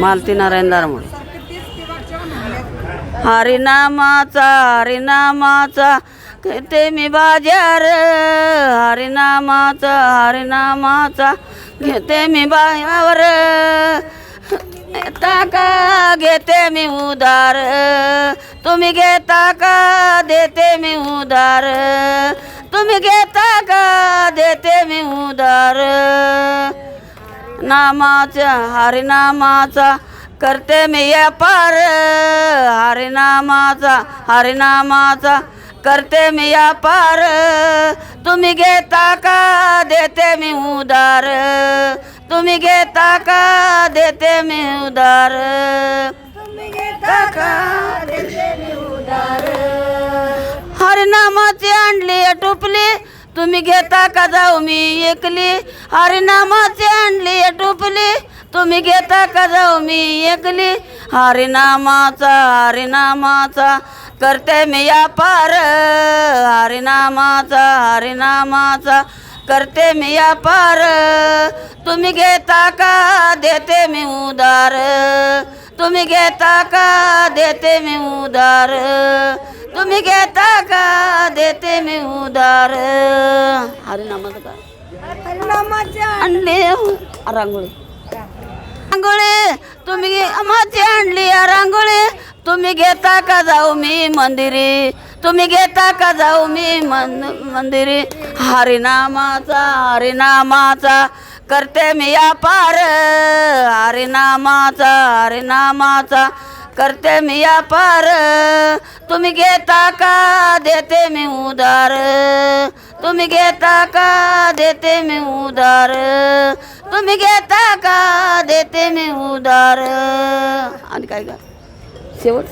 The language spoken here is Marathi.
मालती नारायण दारमुळे. हरिनामाचा हरिनामाचा घेते मी बाजार. हरिनामाचा हरिनामाचा घेते मी बायावर घेता का घेते मी उदार तुम्ही घेता का देते मी उदार तुम्ही घेता का देते मी उदार नामाचा हरिनामाचा करते मी व्यापार हरिनामाचा हरिनामाचा करते मी व्यापार तुम्ही घेता का? देते मी उदार तुम्ही घेता का? देते मी उदार तुम्ही घेता का? देते मी उदार हरिनामाची आणली टोपली तुम्ही घेता का जाऊ मी एकली. हरिनामाची आणली तुम्ही घेता का जाऊ मी एकली? हरिनामाचा हरिनामाचा करते मी व्यापार हरिनामाचा हरिनामाचा करते मी व्यापार तुम्ही घेता का? देते मी उदार. तुम्ही घेता का? देते मी उदार. तुम्ही घेता का? देते मी उदार. हरिनामाचं का? आणले रांगोळी रांगोळी. तुम्ही माती आणली या रांगोळी. तुम्ही घेता का जाऊ मी मंदिरी? तुम्ही घेता का जाऊ मी मन मंदिरी? हरिनामाचा हरिनामाचा करते मी पार हरिनामाचा हरिनामाचा करते मी पार तुम्ही घेता का देते मी उदार? तुम्ही घेता का देते मी उदार? तुम्ही घेता का? देते मी उदार आणि काय का शेवट?